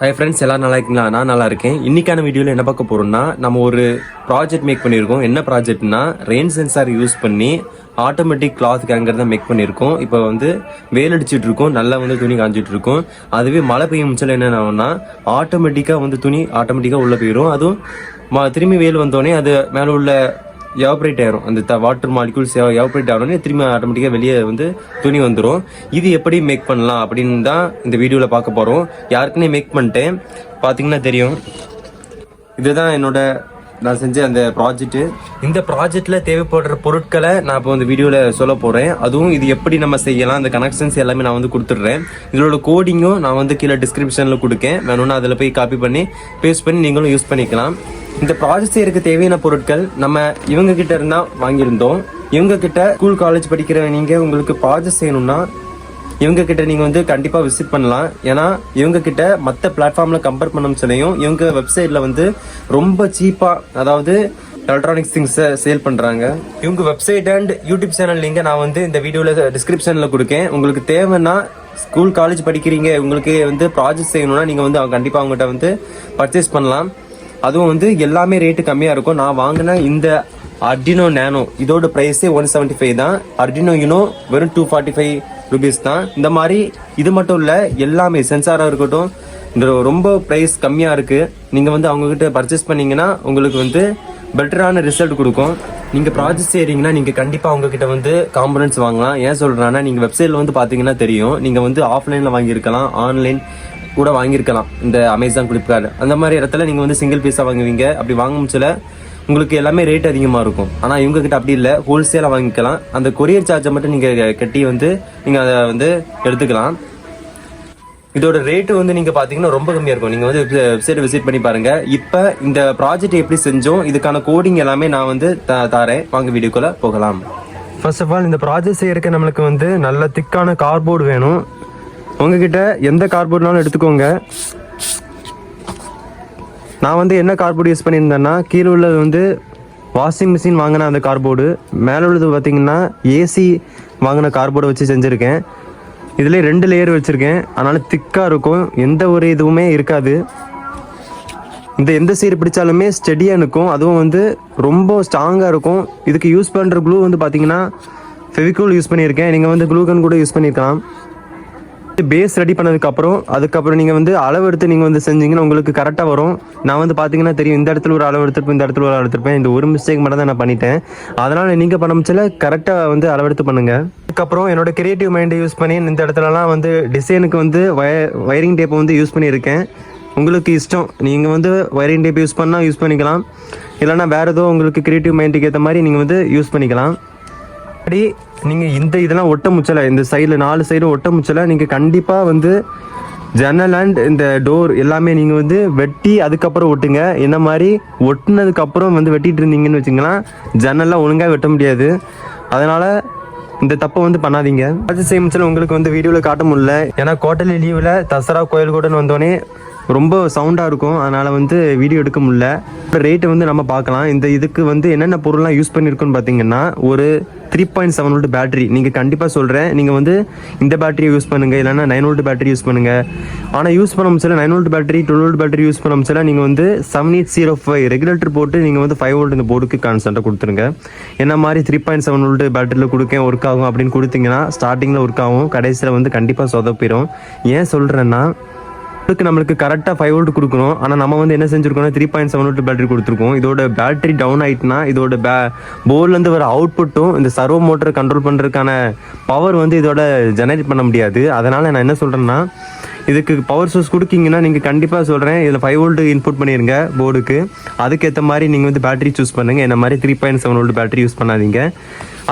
Hi friends எல்லாம் நல்லா இருக்கீங்களா? நான் நல்லா இருக்கேன். இன்னைக்கான வீடியோவில் என்ன பார்க்க போகிறோம்னா நம்ம ஒரு ப்ராஜெக்ட் மேக் பண்ணியிருக்கோம். என்ன ப்ராஜெக்ட்னா ரெயின் சென்சார் யூஸ் பண்ணி ஆட்டோமேட்டிக் கிளாத் கேங்கர் தான் மேக் பண்ணியிருக்கோம். இப்போ வந்து வெயில் அடிச்சிட்டு இருக்கோம். நல்லா வந்து துணி காஞ்சிட்டு இருக்கும். அதுவே மழை பெய்யும் முச்சல என்ன ஆகும்னா ஆட்டோமேட்டிக்காக வந்து துணி ஆட்டோமேட்டிக்காக உள்ளே போயிடும் அதுவும் திரும்பி வெயில் வந்தோடனே அது மேலே உள்ள எவாப்ரேட் ஆயிரும். அந்த வாட்டர் மாலிகூல்ஸ் எவாப்ரேட் ஆகணும்னே திரும்பி ஆட்டோமேட்டிக்காக வெளியே வந்து துணி வந்துடும் இது எப்படி மேக் பண்ணலாம் அப்படின்னு தான் இந்த வீடியோவில் பார்க்க போகிறோம் யாருக்குன்னே மேக் பண்ணிட்டேன். பார்த்தீங்கன்னா தெரியும். இதுதான் என்னோட நான் செஞ்ச அந்த ப்ராஜெக்ட்டு இந்த ப்ராஜெக்டில் தேவைப்படுற பொருட்களை நான் இப்போ இந்த வீடியோவில் சொல்ல போகிறேன் அதுவும் இது எப்படி நம்ம செய்யலாம் அந்த கனெக்ஷன்ஸ் எல்லாமே நான் வந்து கொடுத்துட்றேன். இதோட கோடிங்கும் நான் வந்து கீழே டிஸ்கிரிப்ஷனில் கொடுக்கேன். வேணும்னா அதில் போய் காப்பி பண்ணி பேஸ்ட் பண்ணி நீங்களும் யூஸ் பண்ணிக்கலாம். இந்த ப்ராஜெக்ட் செய்யறதுக்கு தேவையான பொருட்கள் நம்ம இவங்க கிட்ட இருந்தா வாங்கியிருந்தோம். இவங்க கிட்ட ஸ்கூல் காலேஜ் படிக்கிற நீங்க உங்களுக்கு ப்ராஜெக்ட் செய்யணும்னா இவங்க கிட்ட நீங்க வந்து கண்டிப்பா விசிட் பண்ணலாம். ஏன்னா இவங்க கிட்ட மற்ற பிளாட்ஃபார்ம்ல கம்பேர் பண்ணும் சொல்லியும் இவங்க வெப்சைட்ல வந்து ரொம்ப சீப்பா அதாவது எலக்ட்ரானிக்ஸ் திங்ஸை சேல் பண்ணுறாங்க இவங்க வெப்சைட் அண்ட் யூடியூப் சேனல் லிங்கை நான் வந்து இந்த வீடியோவில் டிஸ்கிரிப்ஷனில் கொடுக்கேன். உங்களுக்கு தேவைன்னா ஸ்கூல் காலேஜ் படிக்கிறீங்க உங்களுக்கு வந்து ப்ராஜெக்ட் செய்யணும்னா நீங்கள் வந்து அவங்க கண்டிப்பாக அவங்ககிட்ட வந்து பர்ச்சேஸ் பண்ணலாம். அதுவும் வந்து எல்லாமே ரேட்டு கம்மியாக இருக்கும். நான் வாங்கின இந்த அர்டினோ நேனோ இதோட ப்ரைஸே ஒன் செவன்ட்டி ஃபைவ் தான். அர்டினோ யூனோ வெறும் டூ ஃபார்ட்டி ஃபைவ் ருபீஸ் தான். இந்த மாதிரி இது மட்டும் இல்லை எல்லாமே சென்சாராக இருக்கட்டும் இந்த ரொம்ப ப்ரைஸ் கம்மியாக இருக்குது நீங்கள் வந்து அவங்கக்கிட்ட பர்ச்சேஸ் பண்ணீங்கன்னா உங்களுக்கு வந்து பெட்டரான ரிசல்ட் கொடுக்கும். நீங்கள் ப்ராஜெக்ட் செய்கிறீங்கன்னா நீங்கள் கண்டிப்பாக அவங்கக்கிட்ட வந்து காம்பனன்ட்ஸ் வாங்கலாம். ஏன் சொல்கிறேன்னா நீங்கள் வெப்சைட்டில் வந்து பார்த்தீங்கன்னா தெரியும். நீங்கள் வந்து ஆஃப்லைனில் வாங்கியிருக்கலாம் ஆன்லைன் கூட வாங்கியிருக்கலாம். இந்த அமேசான் ஃப்ளிப்கார்ட் அந்த மாதிரி இடத்துல நீங்கள் வந்து சிங்கிள் பீஸாக வாங்குவீங்க. அப்படி வாங்க சில உங்களுக்கு எல்லாமே ரேட் அதிகமாக இருக்கும். ஆனால் இவங்க கிட்ட அப்படி இல்லை. ஹோல்சேலாக வாங்கிக்கலாம். அந்த கொரியர் சார்ஜை மட்டும் நீங்கள் கட்டி வந்து நீங்கள் அதை வந்து எடுத்துக்கலாம். இதோட ரேட்டு வந்து நீங்கள் பார்த்தீங்கன்னா ரொம்ப கம்மியாக இருக்கும். நீங்கள் வந்து வெப்சைட் விசிட் பண்ணி பாருங்கள் இப்போ இந்த ப்ராஜெக்ட் எப்படி செஞ்சோம் இதுக்கான கோடிங் எல்லாமே நான் வந்து த- தாரேன். வாங்க வீடியோக்குள்ளே போகலாம். ஃபர்ஸ்ட் ஆஃப் ஆல் இந்த ப்ராஜெக்ட் செய்யறதுக்கு நம்மளுக்கு வந்து நல்ல திக்கான கார்போர்டு வேணும். உங்ககிட்ட எந்த கார்போர்ட்னாலும் எடுத்துக்கோங்க. நான் வந்து என்ன கார்போர்டு யூஸ் பண்ணியிருந்தேன்னா கீழே உள்ளது வந்து வாஷிங் மிஷின் வாங்கின அந்த கார்போர்டு மேலே உள்ளது பார்த்தீங்கன்னா ஏசி வாங்கின கார்போர்டை வச்சு செஞ்சுருக்கேன். இதில் ரெண்டு லேயர் வச்சுருக்கேன். அதனால் திக்காக இருக்கும். எந்த ஒரு இதுவுமே இருக்காது. இந்த எந்த சீர் பிடிச்சாலுமே ஸ்டெடியாக இருக்கும் அதுவும் வந்து ரொம்ப ஸ்ட்ராங்காக இருக்கும். இதுக்கு யூஸ் பண்ணுற க்ளூ வந்து பார்த்திங்கன்னா ஃபெவிகூல் யூஸ் பண்ணியிருக்கேன். நீங்கள் வந்து க்ளூகன் கூட யூஸ் பண்ணியிருக்கலாம். பேஸ் ரெடி பண்ணதுக்கப்புறம் அதுக்கப்புறம் நீங்கள் வந்து அளவு எடுத்து நீங்கள் வந்து செஞ்சீங்கன்னா உங்களுக்கு கரெக்டாக வரும். நான் வந்து பார்த்தீங்கன்னா தெரியும் இந்த இடத்துல ஒரு அளவு எடுத்துருப்பேன் இந்த இடத்துல ஒரு அளவு எடுத்துருப்பேன். இந்த ஒரு மிஸ்டேக் மட்டும் தான் நான் பண்ணிட்டேன். அதனால் நீங்கள் பண்ண முடிச்சல கரெக்டாக வந்து அளவெடுத்து பண்ணுங்க. அதுக்கப்புறம் என்னோட கிரியேட்டிவ் மைண்டை யூஸ் பண்ணி இந்த இடத்துலலாம் வந்து டிசைனுக்கு வந்து வய வயரிங் டேப்பை வந்து யூஸ் பண்ணியிருக்கேன். உங்களுக்கு இஷ்டம். நீங்கள் வந்து வயரிங் டேப் யூஸ் பண்ணால் யூஸ் பண்ணிக்கலாம். இல்லைன்னா வேறு ஏதோ உங்களுக்கு கிரியேட்டிவ் மைண்டுக்கு ஏற்ற மாதிரி நீங்கள் வந்து யூஸ் பண்ணிக்கலாம். அப்படி நீங்கள் இந்த இதெல்லாம் ஒட்ட முச்சலை இந்த சைடில் நாலு சைடும் ஒட்ட முச்சலை நீங்கள் கண்டிப்பாக வந்து ஜன்னல் அண்ட் இந்த டோர் எல்லாமே நீங்கள் வந்து வெட்டி அதுக்கப்புறம் ஒட்டுங்க. என்ன மாதிரி ஒட்டினதுக்கப்புறம் வந்து வெட்டிட்டு இருந்தீங்கன்னு வச்சுங்களேன் ஜன்னல்லாம் ஒழுங்காக வெட்ட முடியாது. அதனால் இந்த தப்பை வந்து பண்ணாதீங்க. அது சேமிச்சல் உங்களுக்கு வந்து வீடியோவில் காட்ட முடியல. ஏன்னா கோட்டலி லீவில் தசரா கோயில் கூடன்னு வந்தோடனே ரொம்ப சவுண்டாக இருக்கும். அதனால் வந்து வீடியோ எடுக்க முடியல. இப்போ ரேட்டு வந்து நம்ம பார்க்கலாம். இந்த இதுக்கு வந்து என்னென்ன பொருள்லாம் யூஸ் பண்ணியிருக்கோன்னு பார்த்தீங்கன்னா ஒரு three point seven volt battery நீங்கள் கண்டிப்பாக சொல்கிறேன் நீங்கள் வந்து இந்த பேட்டரியை யூஸ் பண்ணுங்கள் இல்லைன்னா நைன் வோல்ட் பேட்டரி யூஸ் பண்ணுங்கள் ஆனால் யூஸ் பண்ண முடிச்சல nine volt battery twelve volt battery use பண்ண முடிச்சல நீங்கள் வந்து seven eight zero five regulator போட்டு நீங்கள் வந்து ஃபைவ் வோல்ட் இந்த போர்டுக்கு கான்சென்ட்டாக கொடுத்துருங்க. என்ன மாதிரி த்ரீ பாயிண்ட் செவன் வோல்ட் பேட்டரியில் கொடுக்கேன் ஒர்க் ஆகும் அப்படின்னு கொடுத்தீங்கன்னா ஸ்டார்டிங்கில் ஒர்க் ஆகும். கடைசியில் வந்து கண்டிப்பாக சொதப்பிடும் ஏன் சொல்கிறேன்னா இதுக்கு நம்மளுக்கு கரெக்டாக ஃபைவ் வோல்ட் கொடுக்கணும். ஆனால் நம்ம வந்து என்ன செஞ்சுருக்கோம்னா three point seven volt battery கொடுத்துருக்கோம். இதோட பேட்டரி டவுன் ஆயிட்டுனா இதோட பே போர்ட்லேருந்து வர அவுட்புட்டும் இந்த சர்வோ மோட்டரை கண்ட்ரோல் பண்ணுறதுக்கான பவர் வந்து இதோட ஜெனரேட் பண்ண முடியாது. அதனால் நான் என்ன சொல்கிறேன்னா இதுக்கு பவர் சோர்ஸ் கொடுக்கீங்கன்னா நீங்கள் கண்டிப்பாக சொல்கிறேன் இதில் ஃபைவ் வோல்ட் இன்புட் பண்ணிடுங்க போர்டுக்கு அதுக்கேற்ற மாதிரி நீங்கள் வந்து பேட்டரி சூஸ் பண்ணுங்கள் என்ன மாதிரி three point seven volt battery use பண்ணாதீங்க.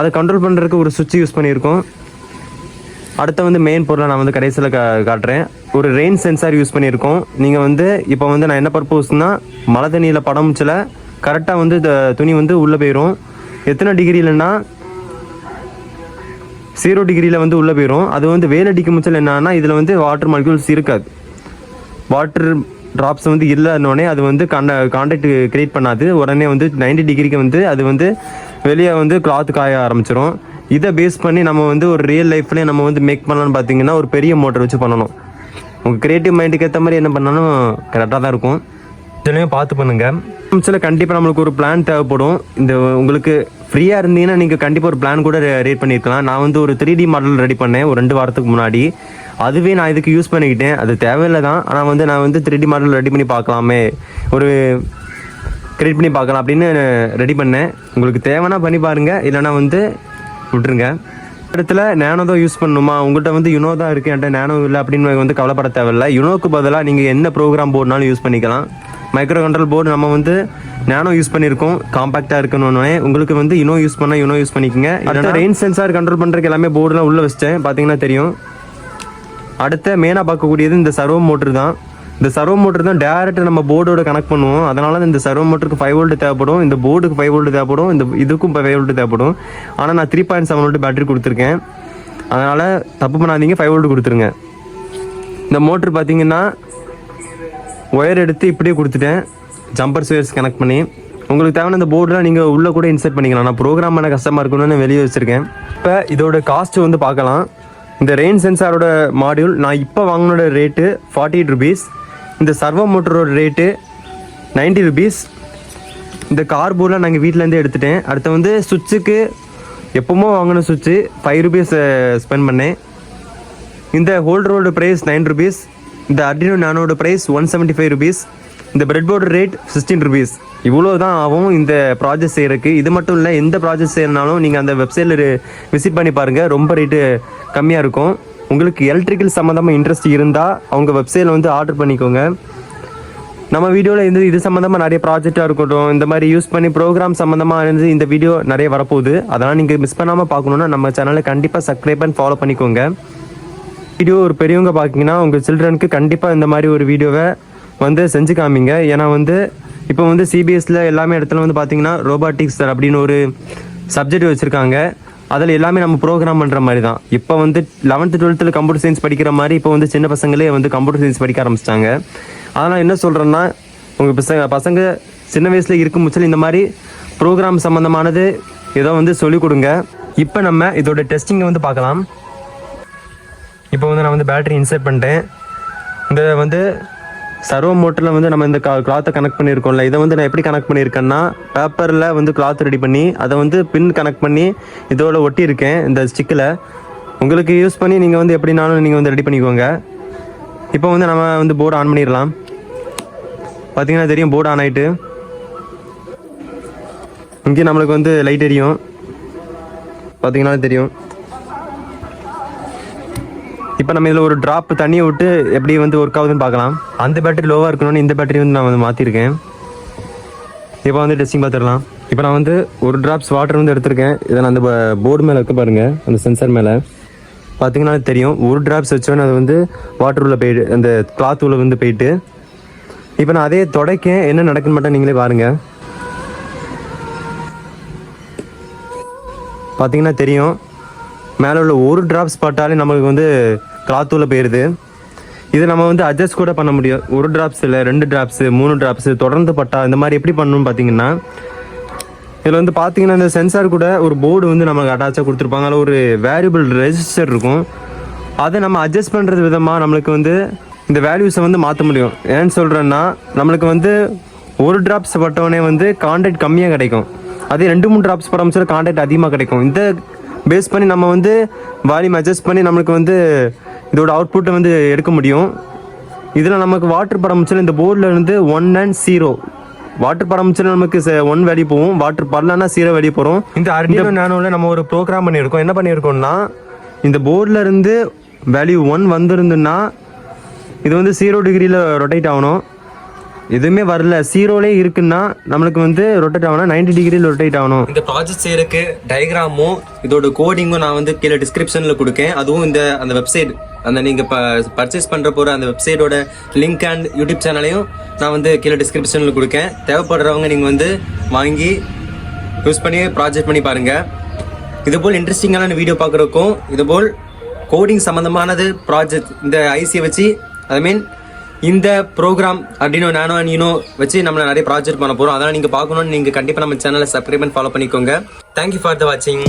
அதை கண்ட்ரோல் பண்ணுறதுக்கு ஒரு சுவிட்ச் யூஸ் பண்ணியிருக்கோம். அடுத்து வந்து மெயின் பொருளை நான் வந்து கடைசியில் கா காட்டுறேன். ஒரு ரெயின் சென்சார் யூஸ் பண்ணியிருக்கோம். நீங்கள் வந்து இப்போ வந்து நான் என்ன பர்பஸ்னால் மழை தண்ணியில் படம் கரெக்டாக வந்து இந்த துணி வந்து உள்ளே போயிடும் எத்தனை டிகிரியிலன்னா ஜீரோ டிகிரியில் வந்து உள்ளே போயிடும் அது வந்து வேலை அடிக்க முச்சல் என்னன்னா இதில் வந்து வாட்டர் மாலிகூல்ஸ் இருக்காது. வாட்டர் ட்ராப்ஸ் வந்து இல்லைன்னொடனே அது வந்து கண்ட கான்டாக்ட் கிரியேட் பண்ணாது. உடனே வந்து 90 டிகிரிக்கு வந்து அது வந்து வெளியே வந்து கிளாத் காய ஆரம்பிச்சிடும் இதை பேஸ் பண்ணி நம்ம வந்து ஒரு ரியல் லைஃப்லேயே நம்ம வந்து மேக் பண்ணலாம்னு பார்த்தீங்கன்னா ஒரு பெரிய மோட்டர் வச்சு பண்ணணும். உங்கள் க்ரியேட்டிவ் மைண்டுக்கு ஏற்ற மாதிரி என்ன பண்ணாலும் கரெக்டாக தான் இருக்கும். இதுலையும் பார்த்து பண்ணுங்கள் சில கண்டிப்பாக நம்மளுக்கு ஒரு பிளான் தேவைப்படும். இந்த உங்களுக்கு ஃப்ரீயாக இருந்தீங்கன்னா நீங்கள் கண்டிப்பாக ஒரு பிளான் கூட ரேட் பண்ணியிருக்கலாம் நான் வந்து ஒரு த்ரீ டி மாடல் ரெடி பண்ணேன் ஒரு ரெண்டு வாரத்துக்கு முன்னாடி. அதுவே நான் இதுக்கு யூஸ் பண்ணிக்கிட்டேன். அது தேவையில்லை தான். ஆனால் வந்து நான் வந்து த்ரீ டி மாடல் ரெடி பண்ணி பார்க்கலாமே. ஒரு கிரியேட் பண்ணி பார்க்கலாம் அப்படின்னு ரெடி பண்ணேன். உங்களுக்கு தேவைன்னா பண்ணி பாருங்கள் இல்லைன்னா வந்து விட்டுருங்க. இடத்துல நேனோ தான் யூஸ் பண்ணணுமா உங்கள்கிட்ட வந்து யுனோ தான் இருக்கு. என்கிட்ட நேனோ இல்லை அப்படின்னு வந்து கவலைப்பட தேவையில்ல. யுனோக்கு பதிலாக நீங்கள் என்ன ப்ரோக்ராம் போர்டுனாலும் யூஸ் பண்ணிக்கலாம். மைக்ரோ கண்ட்ரோல் போர்டு நம்ம வந்து நேனோ யூஸ் பண்ணியிருக்கோம். காம்பாக்டாக இருக்கணும்னு. உங்களுக்கு வந்து யுனோ யூஸ் பண்ணால் யுனோ யூஸ் பண்ணிக்கோங்க. இல்லைன்னா ரெயின் சென்சார் கண்ட்ரோல் பண்ணுறதுக்கு எல்லாமே போர்டுலாம் உள்ளே வச்சிட்டேன். பார்த்தீங்கன்னா தெரியும். அடுத்த மெயினாக பார்க்கக்கூடியது இந்த சர்வோ மோட்ரு தான். இந்த சர்வோ மோட்டர் தான் டேரெக்ட் நம்ம போர்டோட கனெக்ட் பண்ணுவோம். அதனால இந்த சர்வோ மோட்டருக்கு ஃபைவ் வோல்ட் தேவைப்படும். இந்த போர்டுக்கு ஃபைவ் வோல்ட் தேவைப்படும். இந்த இதுக்கும் ஃபைவ் வோல்ட் தேவைப்படும். ஆனால் நான் three point seven volt battery கொடுத்துருக்கேன். அதனால் தப்பு பண்ணாதீங்க. ஃபைவ் வோல்ட் கொடுத்துருங்க. இந்த மோட்ரு பார்த்தீங்கன்னா ஒயர் எடுத்து இப்படியே கொடுத்துட்டேன். ஜம்பர் ஸ்வேர்ஸ் கனெக்ட் பண்ணி. உங்களுக்கு தேவையான இந்த போர்டெலாம் நீங்கள் உள்ளே கூட இன்சர்ட் பண்ணிக்கலாம். நான் ப்ரோக்ராம் பண்ண கஷ்டமாக இருக்கணும்னு வெளியே வச்சுருக்கேன். இப்போ இதோட காஸ்ட்டு வந்து பார்க்கலாம். இந்த ரெயின் சென்சாரோட மாடியூல் நான் இப்போ வாங்கினோட ரேட்டு ஃபார்ட்டி எயிட் ருபீஸ் இந்த சர்வோ மோட்டரோட ரேட்டு 90 ருபீஸ் இந்த கார்போர்டில் நாங்கள் வீட்டிலேருந்தே எடுத்துட்டேன். அடுத்து வந்து சுவிட்சுக்கு எப்பவுமோ வாங்கின சுவிட்சு ஃபைவ் ருபீஸ் ஸ்பெண்ட் பண்ணேன். இந்த ஹோல்டரோட ப்ரைஸ் நைன் ருபீஸ் இந்த Arduino நானோட price one seventy five rupees இந்த bread board rate sixteen rupees இவ்வளோ தான் ஆகும் இந்த ப்ராஜெக்ட் செய்கிறதுக்கு இது மட்டும் இல்லை எந்த ப்ராஜெக்ட் செய்யறனாலும் நீங்கள் அந்த வெப்சைட்டில் விசிட் பண்ணி பாருங்கள் ரொம்ப ரேட்டு கம்மியாக இருக்கும். உங்களுக்கு எலக்ட்ரிக்கல் சம்மந்தமாக இன்ட்ரெஸ்ட் இருந்தால் அவங்க வெப்சைட்டில் வந்து ஆர்டர் பண்ணிக்கோங்க. நம்ம வீடியோவில் இருந்து இது சம்மந்தமாக நிறைய ப்ராஜெக்டாக இருக்கட்டும் இந்த மாதிரி யூஸ் பண்ணி ப்ரோக்ராம் சம்மந்தமாக இருந்து இந்த வீடியோ நிறைய வரப்போகுது. அதெல்லாம் நீங்கள் மிஸ் பண்ணாமல் பார்க்கணுன்னா நம்ம சேனலை கண்டிப்பாக சப்ஸ்கிரைப் பண்ணி ஃபாலோ பண்ணிக்கோங்க. வீடியோ ஒரு பெரியவங்க பார்க்கிங்கன்னா உங்கள் சில்ட்ரனுக்கு கண்டிப்பாக இந்த மாதிரி ஒரு வீடியோவை வந்து செஞ்சு காமிங்க. ஏன்னா வந்து இப்போ வந்து சிபிஎஸ்சியில் எல்லாமே இடத்துல வந்து பார்த்தீங்கன்னா ரோபாட்டிக்ஸ் அப்படின்னு ஒரு சப்ஜெக்ட் வச்சுருக்காங்க. அதில் எல்லாமே நம்ம ப்ரோக்ராம் பண்ணுற மாதிரி தான். இப்போ வந்து லெவன்த்து டுவெல்த்தில் கம்ப்யூட்டர் சயின்ஸ் படிக்கிற மாதிரி இப்போ வந்து சின்ன பசங்களே வந்து கம்ப்யூட்டர் சயின்ஸ் படிக்க ஆரம்பிச்சிட்டாங்க. அதனால் என்ன சொல்கிறேன்னா உங்கள் பசங்க பசங்க சின்ன வயசில் இருக்கும் முச்சல் இந்த மாதிரி ப்ரோக்ராம் சம்மந்தமானது ஏதோ வந்து சொல்லிக் கொடுங்க. இப்போ நம்ம இதோட டெஸ்டிங்கை வந்து பார்க்கலாம். இப்போ வந்து நான் வந்து பேட்டரி இன்சர்ட் பண்ணிட்டேன். இந்த வந்து சர்வோ மோட்டரில் வந்து நம்ம இந்த கிளாத்தை கனெக்ட் பண்ணியிருக்கோம்ல இதை வந்து நான் எப்படி கனெக்ட் பண்ணியிருக்கேன்னா பேப்பரில் வந்து கிளாத் ரெடி பண்ணி அதை வந்து பின் கனெக்ட் பண்ணி இதோட ஒட்டியிருக்கேன் இந்த ஸ்டிக்கில் உங்களுக்கு யூஸ் பண்ணி நீங்கள் வந்து எப்படினாலும் நீங்கள் வந்து ரெடி பண்ணிக்கோங்க. இப்போ வந்து நம்ம வந்து போர்டு ஆன் பண்ணிடலாம். பார்த்தீங்கன்னா தெரியும் போர்டு ஆன் ஆயிட்டு. இங்கே நம்மளுக்கு வந்து லைட் எரியும். பார்த்தீங்கன்னா தெரியும். இப்போ நம்ம இதில் ஒரு ட்ராப் தண்ணியை விட்டு எப்படி வந்து ஒர்க் ஆகுதுன்னு பார்க்கலாம். அந்த பேட்டரி லோவாக இருக்கணும்னு இந்த பேட்டரி வந்து நான் வந்து மாற்றிருக்கேன் இப்போ வந்து டெஸ்டிங் பார்த்துடலாம். இப்போ நான் வந்து ஒரு ட்ராப்ஸ் வாட்டர் வந்து எடுத்திருக்கேன். இதை நான் அந்த போர்டு மேலே இருக்க பாருங்கள் அந்த சென்சார் மேலே. பார்த்தீங்கன்னா தெரியும். ஒரு ட்ராப்ஸ் வச்சோன்னே அது வந்து வாட்டர் உள்ளே போயிட்டு அந்த கிளாத் உள்ளே வந்து போயிட்டு. இப்போ நான் அதே தொடக்க என்ன நடக்குன்னு மட்டும் நீங்களே பாருங்கள் பார்த்தீங்கன்னா தெரியும். மேலே உள்ள ஒரு ட்ராப்ஸ் பட்டாலே நம்மளுக்கு வந்து கிளாத் உள்ள போயிடுது இது நம்ம வந்து அட்ஜஸ்ட் கூட பண்ண முடியும். ஒரு ட்ராப்ஸ் இல்லை ரெண்டு ட்ராப்ஸு மூணு டிராப்ஸ் தொடர்ந்து பட்டா இந்த மாதிரி எப்படி பண்ணணும்னு பார்த்தீங்கன்னா இதில் வந்து பார்த்தீங்கன்னா இந்த சென்சார் கூட ஒரு போர்டு வந்து நமக்கு அட்டாச்சாக கொடுத்துருப்பாங்க. அதில் ஒரு வேரியபிள் ரெஜிஸ்டர் இருக்கும். அதை நம்ம அட்ஜஸ்ட் பண்ணுறது விதமாக நம்மளுக்கு வந்து இந்த வேல்யூஸை வந்து மாற்ற முடியும். ஏன்னு சொல்கிறேன்னா நம்மளுக்கு வந்து ஒரு ட்ராப்ஸ் பட்டவொடனே வந்து கான்டாக்ட் கம்மியாக கிடைக்கும். அதே ரெண்டு மூணு ட்ராப்ஸ் படம் கான்டாக்ட் அதிகமாக கிடைக்கும். இந்த பேஸ் பண்ணி நம்ம வந்து வால்யூம் அட்ஜஸ்ட் பண்ணி நம்மளுக்கு வந்து இதோட அவுட்புட்டை வந்து எடுக்க முடியும். இதில் நமக்கு வாட்டர் பரமிச்சல் இந்த போர்டில் இருந்து ஒன் அண்ட் ஜீரோ வாட்டர் பரமிச்சல் நமக்கு ஒன் வேல்யூ போகும். வாட்டர் பரலன்னா ஜீரோ வேல்யூ போகிறோம் இந்த அர்டினோ நானோவில் நம்ம ஒரு ப்ரோக்ராம் பண்ணியிருக்கோம். என்ன பண்ணியிருக்கோம்னா இந்த போர்டில் இருந்து வேல்யூ ஒன் வந்திருந்துன்னா இது வந்து ஜீரோ டிகிரியில் ரொட்டேட் ஆகணும். எதுவுமே வரல. சீரோலே இருக்குன்னா நம்மளுக்கு வந்து ரொட்டேட் ஆகணும் 90 டிகிரியில் ரொட்டேட் ஆகணும். இந்த ப்ராஜெக்ட் செய்யறதுக்கு டயக்ராமும் இதோட கோடிங்கும் நான் வந்து கீழே டிஸ்கிரிப்ஷனில் கொடுக்கேன். அதுவும் இந்த அந்த வெப்சைட் அந்த நீங்கள் பர்ச்சேஸ் பண்ணுற போகிற அந்த வெப்சைட்டோட லிங்க் அண்ட் யூடியூப் சேனலையும் நான் வந்து கீழே டிஸ்கிரிப்ஷனில் கொடுக்கேன். தேவைப்படுறவங்க நீங்கள் வந்து வாங்கி யூஸ் பண்ணி ப்ராஜெக்ட் பண்ணி பாருங்கள் இதுபோல் இன்ட்ரெஸ்டிங்கான வீடியோ பார்க்குறக்கும் இதுபோல் கோடிங் சம்மந்தமானது ப்ராஜெக்ட் இந்த ஐசியை வச்சு ஐ மீன் இந்த ப்ரோக்ராம் அப்படின்னு நானோ நீனோ வச்சு நம்ம நிறைய ப்ராஜெக்ட் பண்ண போகிறோம் அதெல்லாம் நீங்கள் பார்க்கணும்னு நீங்கள் கண்டிப்பாக நம்ம சேனலை சப்ஸ்கிரைப் பண்ணி ஃபாலோ பண்ணிக்கோங்க. தேங்க்யூ ஃபார் த வாட்சிங்